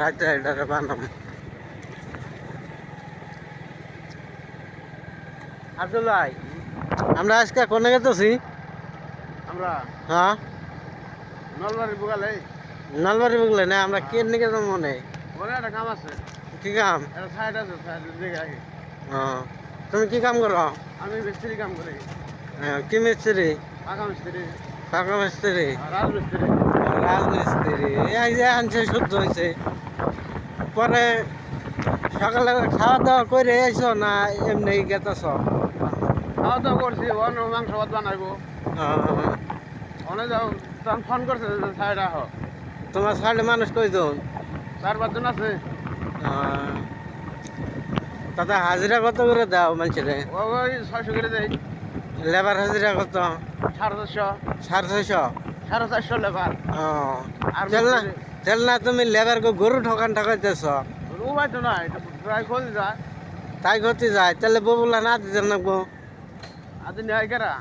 রাতে এটারে বানাম। আব্দুল্লাহ আমরা আজকে কোনে গেতেছি? আমরা। হ্যাঁ? নলবাড়ি বুগালে নলবাড়ি বুগলে না আমরা কে নিকে যাব মনে? ওখানে একটা কাম আছে। কি কাম? একটা সাইড আছে সাইডের দিকে আগে। হ্যাঁ তুমি কি কাম করো? আমি মিস্ত্রি কাম করি। হ্যাঁ, কি মিস্ত্রি? পাকা মিস্ত্রি। পাকা মিস্ত্রি? আর রাজমিস্ত্রি রাজমিস্ত্রি এই যে আনছে শুদ্ধ হয়েছে পরে সকালে খাওয়া দাওয়া করে এসো না এমনি গেতেছ? খাওয়া দাওয়া করছি অন্য মাংস ভাত বানাইবো। অনেক যাও তখন ফোন করছে সাইড আহ। তোমার সাইডে মানুষ কইজন চার পাঁচজন আছে। তাতে হাজিরা কত করে দাও মানুষের? ও ওই ছয়শো করে দেয় লেবার হাজিরা কত? সাড়ে চারশো সাড়ে ছয়শো? সাড়ে চারশো লেবার। আর চল না না তুমি লেবার গরু ঠকান ঠকাইতেছ। উপায় তো নাই এটা প্রায় খোঁজ যায়। তাই করতে যায় তাহলে ববুলা না দিতে নাকবো আদি নেয় কেরা?